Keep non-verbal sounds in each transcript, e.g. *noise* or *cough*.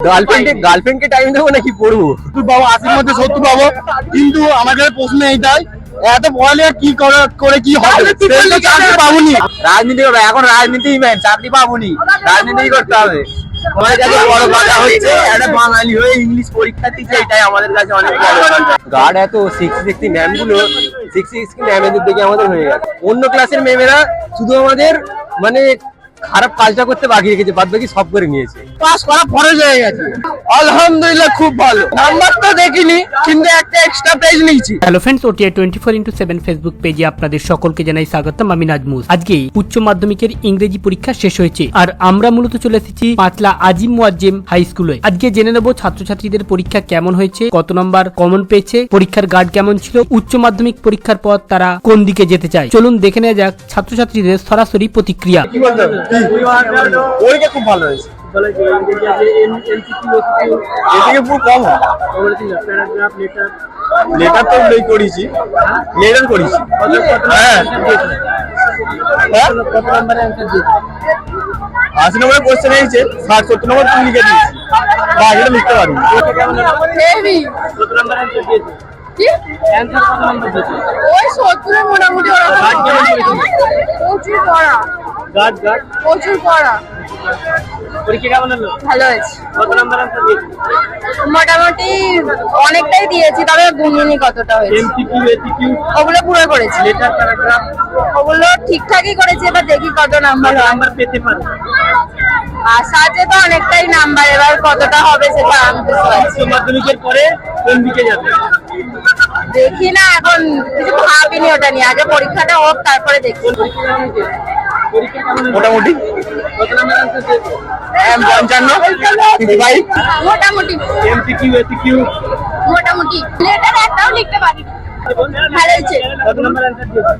Girlfriend গার্লফ্রেন্ডকে time দেবো নাকি পড়ব? সত্তর পাবো আশির মধ্যে সত্তর পাবো কিন্তু আমাদের প্রশ্ন এইটাই এত পড়ালেখা কি করে করে কি হবে চাকরি পাবনি। রাজনীতি করব এখন রাজনীতি চাকরি পাবনি। রাজনীতি করতে হবে। কাছে কাছে গার্ড এত সিক্স সিক্সটি ম্যামগুলো সিক্স সিক্সটি ম্যামেদের দেখে আমাদের হয়ে গেছে। অন্য ক্লাসের ম্যামেরা শুধু আমাদের মানে খারাপ কাজটা করতে বাকি রেখেছে বাদ বাকি সব করে নিয়েছে। পাস করা ফরজ হয়ে গেছে। আলহামদুলিল্লাহ খুব ভালো। নাম্বার তো দেখিনি কিন্তু একটা এক্সট্রা পেজ নিয়েছি। Hello friends OTI twenty four into seven Facebook পেজে আপনাদের সকলকে জানাই স্বাগতম আমি নাজমুজ আজকে উচ্চ মাধ্যমিকের ইংরেজি পরীক্ষা শেষ হয়েছে আর আমরা মূলত চলে এসেছি পাতলা আজিম মুয়াজ্জেম হাই স্কুলে। আজকে জেনে নেব ছাত্রছাত্রীদের পরীক্ষা কেমন হয়েছে কত নম্বর কমন পেয়েছে পরীক্ষার গার্ড কেমন ছিল উচ্চ মাধ্যমিক পরীক্ষার পর তারা কোন দিকে যেতে চায়। চলুন দেখে নেওয়া যাক ছাত্রছাত্রীদের সরাসরি প্রতিক্রিয়া। পরীক্ষা খুব ভালো হয়েছে। এদিকে পুরো কম লেটার তো উল্লেখ করেছি। লেটার করেছি। হ্যাঁ। হ্যাঁ? আশি নম্বরের কোশ্চেন এসেছে। ষাট সত্তর নম্বর তুমি লিখে দিয়েছি। লিখতে পারবি। হেভি কি? ওই সত্তরে মোটামুটি ওরকম প্রচুর পড়া। ভালো হয়েছে। মোটামুটি অনেকটাই দিয়েছি তবে গুনিনি কতটা হয়েছে। ওগুলো পুরো করেছি। ওগুলো ঠিকঠাকই করেছি এবার দেখি কত নাম্বার তো অনেকটাই নাম্বার এবার কতটা হবে সেটা আমি বুঝতে পারছি মাধ্যমিকের পরে কোন দিকে যাবে? দেখি না এখন কিছু ভাবিনি ওটা নিয়ে। আগে পরীক্ষাটা হোক তারপরে দেখি। মোটামুটি? এম পঞ্চান্ন? ফিফটি ফাইভ মোটামুটি মোটামুটি। লেটার একটাও লিখতে পারি। ভালো হয়েছে। কত নাম্বার অ্যানসার দিয়েছে?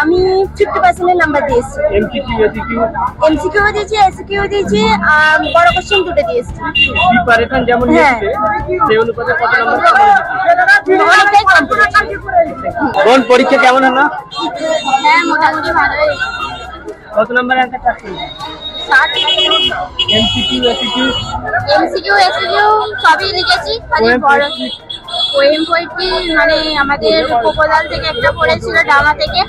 আমি ফিফটি পার্সেন্টের নাম্বার দিয়েছি। এমসিকিউ এসিকিউ এমসিকিউ দিয়েছি এসকিউ দিয়েছি আর বড় কোশ্চেন দুটো দিয়েছি। প্রিপারেশন যেমন হ্যাঁ। সেই অনুপাতে কত নাম্বার। কোন পরীক্ষা কেমন হলো? হ্যাঁ মোটামুটি ভালোই। কত নাম্বার অ্যানসার চাচ্ছেন? এমসিকিউ এসিকিউ এমসিকিউ এসকিউ সবই লিখেছি খালি বড়। পোয়েম পোয়েট্রি মানে আমাদের উপপ্রধান থেকে একটা পড়েছিল ডামা থেকে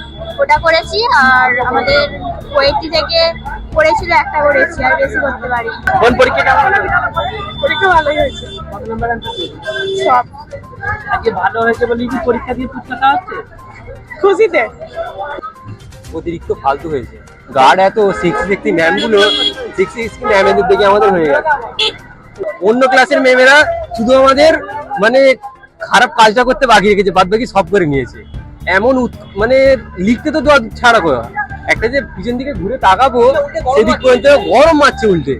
ওটা করেছি আর আমাদের পোয়েট্রি থেকে পড়েছিল একটা করেছি আর বেশি করতে পারি কোন পরীক্ষা কেমন পরীক্ষা ভালোই হয়েছে। কত নাম্বার সব। আজকে ভালো হয়েছে বলে কি পরীক্ষা দিয়ে পুরস্কার হচ্ছে? খুশিতে। অতিরিক্ত ফালতু হয়েছে। গার্ড এত সিক্স সিক্সটি ম্যামগুলো সিক্স সিক্সটি ম্যামেদের দেখে আমাদের হয়ে গেছে। অন্য ক্লাসের ম্যামেরা শুধু আমাদের মানে খারাপ কাজটা করতে বাকি রেখেছে বাদ বাকি সব করে নিয়েছে। এমন মানে লিখতে তো দেওয়া ছাড়া করে একটা যে পিছন দিকে ঘুরে তাকাবো সেদিক পর্যন্ত গরম মারছে উল্টে।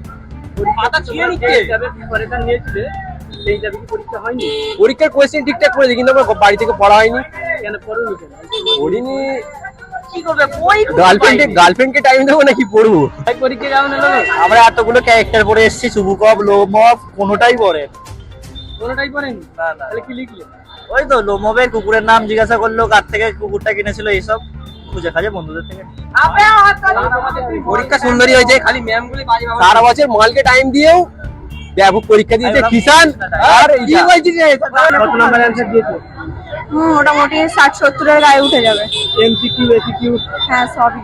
পরীক্ষার কোয়েশ্চেন ঠিকঠাক করেছে কিন্তু আমার বাড়ি থেকে পড়া হয়নি। পড়িনি। কি করবে? বই গার্লফ্রেন্ডে গার্লফ্রেন্ডকে টাইম দেবো নাকি পড়ব? পরীক্ষা কেমন হলো? আমরা এতগুলো ক্যারেক্টার পরে এসেছি শুভকপ লোমব কোনোটাই পরে কোনোটাই পড়েনি? তাহলে কি লিখলে? ওই তো লোমবের কুকুরের নাম জিজ্ঞাসা করল কার থেকে কুকুরটা কিনেছিল এইসব। খুঁজে খাজে বন্ধুদের থেকে। পরীক্ষা সুন্দরী হয়েছে খালি ম্যাম গুলি সারা বছর মালকে টাইম দিয়েও ব্যাপক পরীক্ষা দিয়েছে কিষান আর নাম্বার অ্যানসার দিয়েছে? মোটামুটি ষাট সত্তরের গায়ে উঠে যাবে। এমসিকিউ এসিকিউ হ্যাঁ সবই।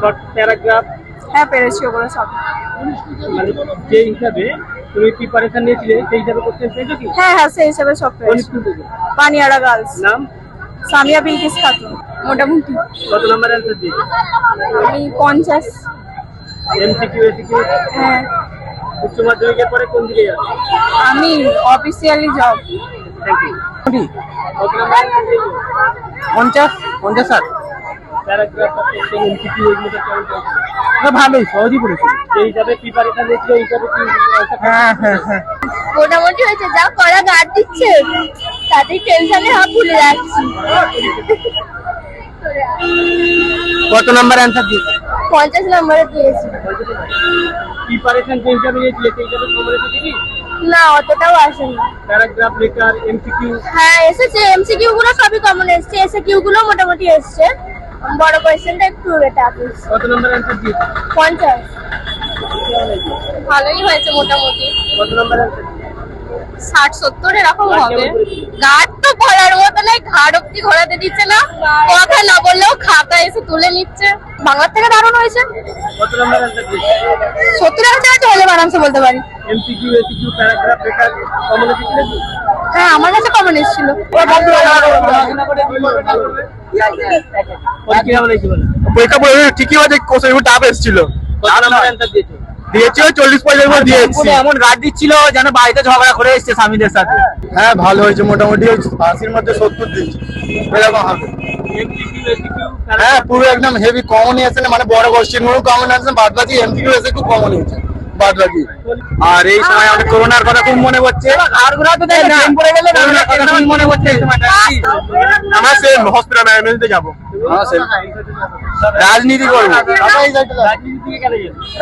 শর্ট প্যারাগ্রাফ হ্যাঁ পেরেছি ওগুলো সব। মানে যে হিসাবে তুমি প্রিপারেশন নিয়েছিলে সেই হিসাবে কোশ্চেন পেয়েছ কি? হ্যাঁ হ্যাঁ সেই হিসাবে সব পেরেছি। পানিয়াড়া গার্লস নাম? সামিয়া বিলকিস খাতুন। মোটামুটি। কত নাম্বার অ্যানসার দিয়েছে? আমি পঞ্চাশ। এমসিকিউ এসিকিউ হ্যাঁ। উচ্চ মাধ্যমিকের পরে কোন দিকে যাবে? আমি অফিসিয়ালি জব থ্যাংক ইউ পঞ্চাশ? পঞ্চাশ ষাট? ভালোই সহজই হ্যাঁ হ্যাঁ হ্যাঁ। মোটামুটি হয়েছে যা করা গার্ড দিচ্ছে তাতেই টেনশনে হাফ ভুলে যাচ্ছি। কত নাম্বার অ্যান্সার দিয়েছে? পঞ্চাশ নম্বরে দিয়েছি। প্রিপারেশন যে হিসাবে নিয়েছিলে সেই হিসাবে খবর কি না অতটাও আসেনি প্যারাগ্রাফ লেখার এমসিকিউ হ্যাঁ এসেছে। এমসিকিউ গুলো সবই কমন এসেছে। এসএকিউ গুলো মোটামুটি এসেছে। বড় কোয়েশ্চেনটা একটু এটা এসেছে কত নম্বর অ্যানসার দিয়েছে? পঞ্চাশ। ভালোই হয়েছে মোটামুটি। কত নম্বর অ্যানসার ষাট সত্তর এরকম হবে। গার্ড তো অব্দি ঘোরাতে দিচ্ছে না। কথা না বললেও খাতা এসে তুলে নিচ্ছে। বাংলার থেকে দারুণ হয়েছে। আছে সত্তর হাজার হলে আরামসে বলতে পারি। হ্যাঁ আমার কাছে কমন এসেছিল। পরীক্ষা ঠিকই কোশ্চেন টাফ এসেছিল। দিয়েছ চল্লিশ পয়সা করে দিয়েছি। এমন গার্ড দিচ্ছিল যেন বাড়িতে ঝগড়া করে এসছে স্বামীদের সাথে। হ্যাঁ ভালো হয়েছে মোটামুটি আশির মধ্যে সত্তর দিয়েছি। এরকম হবে। হ্যাঁ পুরো একদম হেভি কমন এসে না মানে বড় কোশ্চেনগুলো কমন আছে বাদ বাকি এমসিকিউ এসে খুব কমন হয়েছে বাদ বাকি আর এই সময় আমাদের করোনার কথা খুব মনে পড়ছে। আরগুলা তো পড়ে গেলে কথা মনে সময়টা আমরা সেম হসপিটাল ম্যানেজমেন্টে যাব। করব রাজনীতি করব।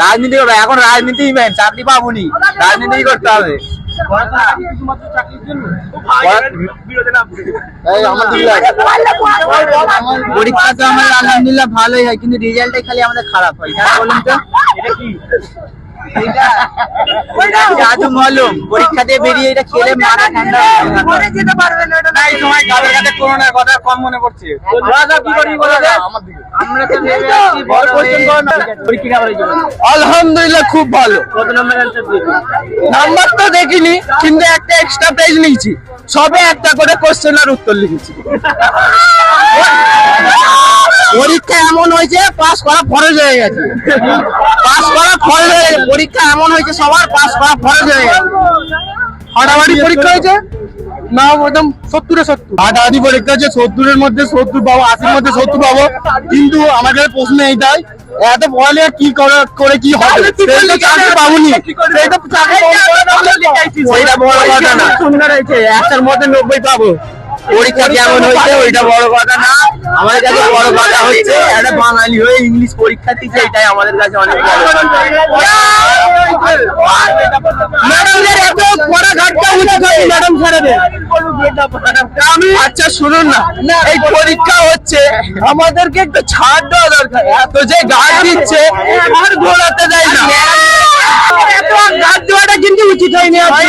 রাজনীতি করব। এখন রাজনীতি মেন চাকরি পাবনি। রাজনীতি করতে হবে। পরীক্ষা তো আমাদের আলহামদুলিল্লাহ ভালোই হয় কিন্তু রেজাল্টটাই খালি আমাদের খারাপ হয়। হ্যাঁ বলুন তো। জাদু মলম। পরীক্ষা দিয়ে বেরিয়ে এটা খেলে মাথা ঠান্ডা যেতে পারবে না এটা এই সময় গালের কাছে করোনার কথা কম মনে পড়ছে। ওরা কি করি বলে আমার দিকে আমরা তো। ভেবে বড় কোশ্চেন করো না। পরীক্ষা কেমন হয়েছে আলহামদুলিল্লাহ খুব ভালো। কত নম্বর অ্যান্সার দিয়েছ নাম্বার তো দেখিনি কিন্তু একটা এক্সট্রা পেজ নিয়েছি। সবে একটা করে কোশ্চেনের উত্তর লিখেছি। *laughs* পরীক্ষা এমন হয়েছে পাস করা ফরজ হয়ে গেছে। পাস করা ফরজ হয়ে গেছে। পরীক্ষা এমন হয়েছে সবার পাস করা ফরজ হয়ে গেছে। হাটাহাটি পরীক্ষা হয়েছে? না একদম সত্তরে সত্তর। হাটাহাটি পরীক্ষা হচ্ছে সত্তরের মধ্যে সত্তর পাবো আশির মধ্যে সত্তর পাবো। কিন্তু আমাদের প্রশ্ন এইটাই এত পড়ালে কি করে করে কি হবে? সেই তো চাকরি পাবনি। সেই তো চাকরি পাবো বড় কথা না। সুন্দর হয়েছে একটার মধ্যে নব্বই পাবো। পরীক্ষা কেমন হয়েছে, ওইটা বড় কথা না। আমাদের কাছে বড় কথা হচ্ছে, একটা বাঙালি হয়ে ইংলিশ পরীক্ষা দিচ্ছে এটাই আমাদের কাছে অনেক আমি আচ্ছা শুনুন না। এই পরীক্ষা হচ্ছে, আমাদেরকে একটু ছাড় দেওয়া দরকার। এত যে গার্ড দিচ্ছে, আর ঘোরাতে দেয় না। এত গার্ড দেওয়াটা কিন্তু উচিত হয়নি আপনি